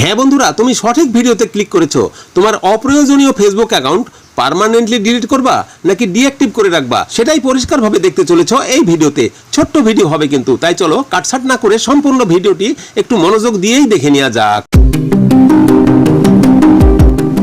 হ্যাঁ বন্ধুরা, তুমি সঠিক ভিডিওতে ক্লিক করেছ। তোমার অপ্রয়োজনীয় ফেসবুক অ্যাকাউন্ট পার্মানেন্টলি ডিলিট করবা নাকি ডিঅ্যাক্টিভ করে রাখবা, সেটাই পরিষ্কারভাবে দেখতে চলেছো এই ভিডিওতে। ছোট্ট ভিডিও হবে কিন্তু, তাই চলো কাটছাট না করে সম্পূর্ণ ভিডিওটি একটু মনোযোগ দিয়েই দেখে নেওয়া যাক।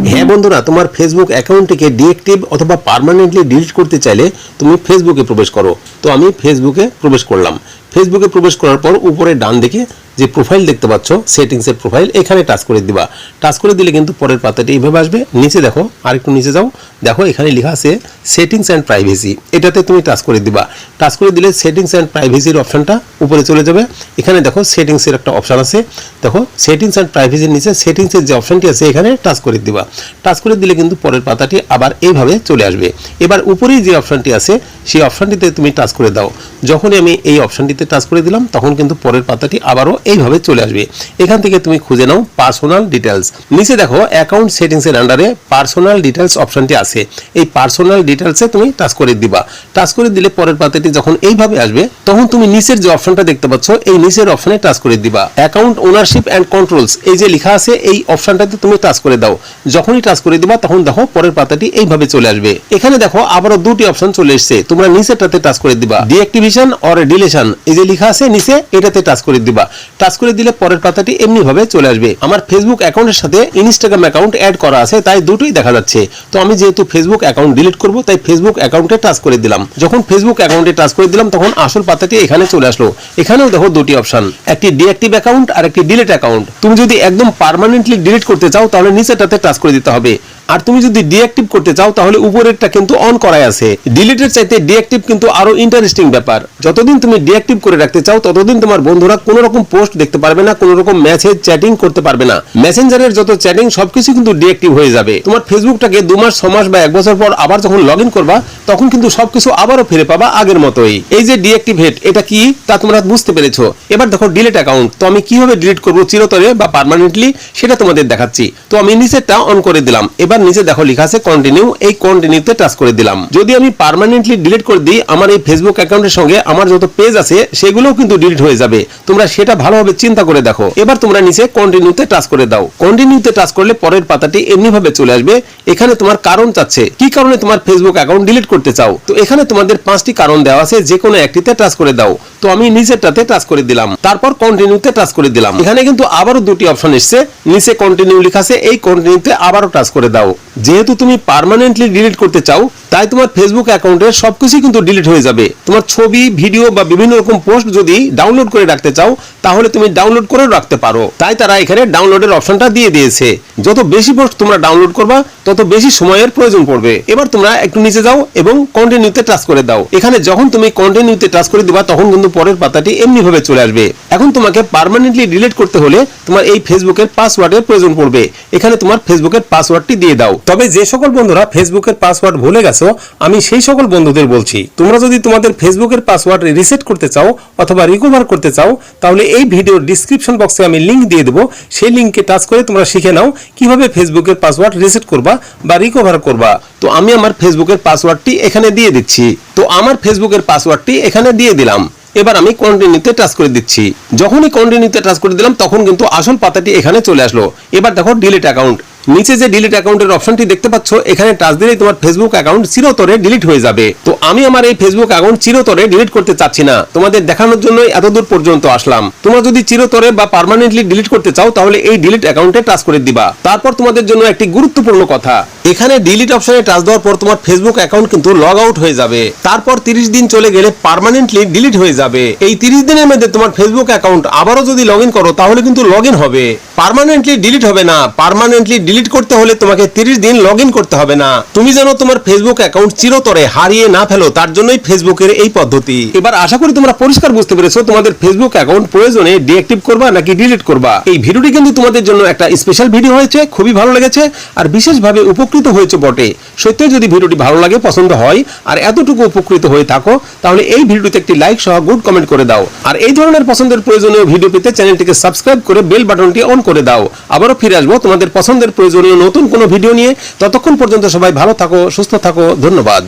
হ্যাঁ বন্ধুরা, তোমার ফেসবুক অ্যাকাউন্টটিকে ডিএক্টিভ অথবা পার্মানেন্টলি ডিলিট করতে চাইলে তুমি ফেসবুকে প্রবেশ করো। তো আমি ফেসবুকে প্রবেশ করলাম। ফেসবুকে প্রবেশ করার পর উপরে ডান দিকে যে প্রোফাইল দেখতে পাচ্ছ সেটিংসের প্রোফাইল এখানে টাচ করে দিবা। টাচ করে দিলে কিন্তু পরের পাতাটি এইভাবে আসবে। নিচে দেখো আর একটু নিচে যাও। দেখো, এখানে লেখা আছে সেটিংস অ্যান্ড প্রাইভেসি এটাতে তুমি টাচ করে দিবা। টাচ করে দিলে সেটিংস অ্যান্ড প্রাইভেসির অপশনটা উপরে চলে যাবে। এখানে দেখো সেটিংসের একটা অপশন আছে। দেখো সেটিংস অ্যান্ড প্রাইভেসির নিচে সেটিংসের যে অপশনটি আছে, এখানে টাচ করে দিবা। টাচ করে দিলে কিন্তু পরের পাতাটি আবার এইভাবে চলে আসবে। এবার উপরেই যে অপশনটি আছে, সেই অপশনটিতে তুমি টাচ করে দাও। যখনই আমি এই অপশনটিতে টাচ করে দিলাম, তখন কিন্তু পরের পাতাটি আবারও এইভাবে চলে আসবে। এখান থেকে তুমি খুঁজে নাও পার্সোনাল ডিটেলস নিচে দেখো অ্যাকাউন্ট সেটিংসের আন্ডারে পার্সোনাল ডিটেলস অপশনটি আছে। এই পার্সোনাল ডিটেলসে তুমি টাচ করে দিবা। টাচ করে দিলে পরের পাতাটি যখন এইভাবে আসবে, তখন তুমি নিচের যে অপশনটা দেখতে পাচ্ছ, এই নিচের অপশনে টাচ করে দিবা। অ্যাকাউন্ট ওনারশিপ অ্যান্ড কন্ট্রোলস এই যে লেখা আছে, এই অপশনটাতে তুমি টাচ করে দাও। যখনই টাচ করে দিবা, তখন দেখো পরের পাতাটি এইভাবে চলে আসবে। এখানে দেখো আবারও দুটি অপশন চলে এসেছে। তোমরা নিচেরটাতে টাচ করে দিবা। ডিঅ্যাক্টিভেশন অর ডিলেশন এই যে লেখা আছে, নিচে এটাতে টাচ করে দিবা। টাচ করে দিলে পরের পাতাটি এমনি ভাবে চলে আসবে। আমার ফেসবুক অ্যাকাউন্টের সাথে ইনস্টাগ্রাম অ্যাকাউন্ট অ্যাড করা আছে, তাই দুটোই দেখা যাচ্ছে। তো আমি যেহেতু ফেসবুক অ্যাকাউন্ট ডিলিট করব, তাই ফেসবুক অ্যাকাউন্টে টাচ করে দিলাম। যখন ফেসবুক অ্যাকাউন্টে টাচ করে দিলাম, তখন আসল পাতাটি এখানে চলে আসলো। এখানেও দেখো দুটি অপশন একটি ডিঅ্যাক্টিভ অ্যাকাউন্ট আর একটি ডিলিট অ্যাকাউন্ট তুমি যদি একদম পার্মানেন্টলি ডিলিট করতে চাও, তাহলে নিচেটাতে টাচ করে দিতে হবে। আর তুমি যদি ডিঅ্যাক্টিভ করতে চাও, তাহলে উপরেরটা কিন্তু অন করাই আছে। ডিলিটের চাইতে ডিঅ্যাক্টিভ কিন্তু আরও ইন্টারেস্টিং ব্যাপার। যতদিন তুমি ডিঅ্যাক্টিভ করে রাখতে চাও, ততদিন তোমার বন্ধুরা কোনো রকম পোস্ট দেখতে পারবে না, কোনো রকম মেসেজ চ্যাটিং করতে পারবে না। মেসেঞ্জারের যত চ্যাটিং সবকিছু কিন্তু ডিঅ্যাক্টিভ হয়ে যাবে। তোমার ফেসবুকটাকে দু মাস, ছ মাস বা এক বছর পর আবার যখন লগ করবা, তখন কিন্তু সবকিছু আবারও ফিরে পাবা আগের মতোই। এই যে ডিঅ্যাক্টিভ হেড এটা কি? তা তোমরা বুঝতে পেরেছ। এবার দেখো ডিলিট অ্যাকাউন্ট তো আমি কীভাবে ডিলিট করব? চিরতরে বা পার্মানেন্টলি সেটা তোমাদের দেখাচ্ছি। তো আমি নিচেরটা অন করে দিলাম। এবার নিচে দেখো লেখা আছে কন্টিনিউ এই কন্টিনিউতে টাচ করে দিলাম। যদি আমি পার্মানেন্টলি ডিলিট করে দিই, আমার এই ফেসবুক অ্যাকাউন্টের সঙ্গে আমার যত পেজ আছে, সেগুলোও কিন্তু ডিলিট হয়ে যাবে। তোমরা সেটা ভালোভাবে চিন্তা করে দেখো। এবার তোমরা নিচে কন্টিনিউতে টাচ করে দাও। কন্টিনিউতে টাচ করলে পরের পাতাটি এমনি ভাবে চলে আসবে। এখানে তোমার কারণ চাচ্ছে। কি কারণে তোমার ফেসবুক অ্যাকাউন্ট ডিলিট করতে চাও? তো এখানে তোমাদের পাঁচটি কারণ দেওয়া আছে, যে কোনো একটিতে টাচ করে দাও। তো আমি নিচেরটাতে টাচ করে দিলাম। তারপর কন্টিনিউতে টাচ করে দিলাম। এখানে কিন্তু আবারও দুটি অপশন এসছে। নিচে কন্টিনিউ লেখা আছে, এই কন্টিনিউতে আবারও টাচ করে দাও। যেহেতু তুমি পারমানেন্টলি ডিলিট করতে চাও তাই তোমার ফেসবুক অ্যাকাউন্টের সবকিছু কিন্তু ডিলিট হয়ে যাবে। তোমার ছবি ভিডিও বা বিভিন্ন রকম পোস্ট যদি ডাউনলোড করে রাখতে চাও, তাহলে তুমি ডাউনলোড করে রাখতে পারো। তাই তারা এখানে ডাউনলোডের অপশনটা দিয়ে দিয়েছে। যত বেশি পোস্ট তোমরা ডাউনলোড করবা, তত বেশি সময়ের প্রয়োজন পড়বে। এবার তোমরা একটু নিচে যাও এবং কন্টিনিউতে টাচ করে দাও। এখানে যখন তুমি কন্টিনিউতে টাচ করে দিবা, তখন কিন্তু পরের পাতাটি এমনি ভাবে চলে আসবে। এখন তোমাকে পার্মানেন্টলি ডিলিট করতে হলে তোমার এই ফেসবুকের পাসওয়ার্ডের প্রয়োজন পড়বে। এখানে তোমার ফেসবুকের পাসওয়ার্ডটি দিয়ে দাও। তবে যে সকল বন্ধুরা ফেসবুকের পাসওয়ার্ড ভুলে গেছো আমি সেই সকল বন্ধুদের বলছি, তোমরা যদি তোমাদের ফেসবুকের পাসওয়ার্ড রিসেট করতে চাও অথবা রিকভার করতে চাও, তাহলে এই ভিডিওর ডিসক্রিপশন বক্সে আমি লিংক দিয়ে দেবো। সেই লিংকে টাচ করে তোমরা শিখে নাও কীভাবে ফেসবুকের পাসওয়ার্ড রিসেট করবা বা রিকভার করবা। তো আমি আমার ফেসবুকের পাসওয়ার্ডটি এখানে দিয়ে দিচ্ছি। তো আমার ফেসবুকের পাসওয়ার্ডটি এখানে দিয়ে দিলাম। এবার আমি কন্টিনিউতে টাচ করে দিচ্ছি। যখনই কন্টিনিউতে টাচ করে দিলাম, তখন কিন্তু আসল পাতাটি এখানে চলে আসলো। এবার দেখো ডিলিট অ্যাকাউন্ট নিচে যে ডিলিট অ্যাকাউন্টের অপশনটি দেখতে পাচ্ছ, এখানে টাচ দিলেই তোমার ফেসবুক অ্যাকাউন্ট চিরতরে ডিলিট হয়ে যাবে। তো আমি আমার এই ফেসবুক অ্যাকাউন্ট চিরতরে ডিলিট করতে চাচ্ছি না। তোমাদের দেখানোর জন্য এত দূর পর্যন্ত আসলাম। তোমরা যদি চিরতরে বা পার্মানেন্টলি ডিলিট করতে চাও, তাহলে এই ডিলিট অ্যাকাউন্টে টাচ করে দিবা। তারপর তোমাদের জন্য একটি গুরুত্বপূর্ণ কথা। এখানে ডিলিট অপশনে টাচ দেওয়ার পর তোমার ফেসবুক অ্যাকাউন্ট কিন্তু লগ আউট হয়ে যাবে। তারপর তিরিশ দিন চলে গেলে পার্মানেন্টলি ডিলিট হয়ে যাবে। এই তিরিশ দিনের মধ্যে তোমার ফেসবুক অ্যাকাউন্ট আবারও যদি লগ করো, তাহলে কিন্তু লগ হবে। পার্মানেন্টলি ডিলিট হবে না। পার্মানেন্টলি ডিলিট করতে হলে তোমাকে তিরিশ দিন লগ করতে হবে না। তুমি যেন তোমার ফেসবুক অ্যাকাউন্ট চিরতরে হারিয়ে না ফেলো, তার জন্যই ফেসবুকের এই পদ্ধতি। এবার আশা করি তোমরা পরিষ্কার বুঝতে পেরেছ তোমাদের ফেসবুক অ্যাকাউন্ট প্রয়োজনে ডিঅ্যাক্টিভ করবা নাকি ডিলিট করবা। এই ভিডিওটি কিন্তু তোমাদের জন্য একটা স্পেশাল ভিডিও হয়েছে, খুবই ভালো লেগেছে, আর বিশেষভাবে উপকৃত হয়েছে বটে। সত্যি যদি ভিডিওটি ভালো লাগে, পছন্দ হয়, আর এতটুকু উপকৃত হয়ে থাকো, তাহলে এই ভিডিওতে একটি লাইক সহ গুড কমেন্ট করে দাও। আর এই ধরনের পছন্দের প্রয়োজনীয় ভিডিও পেতে চ্যানেলটিকে সাবস্ক্রাইব করে বেল বাটনটি অন করে দাও। আবারও ফিরে আসব তোমাদের পছন্দের প্রয়োজনীয় নতুন কোনো ভিডিও নিয়ে। ততক্ষণ পর্যন্ত সবাই ভালো থাকো, সুস্থ থাকো, ধন্যবাদ।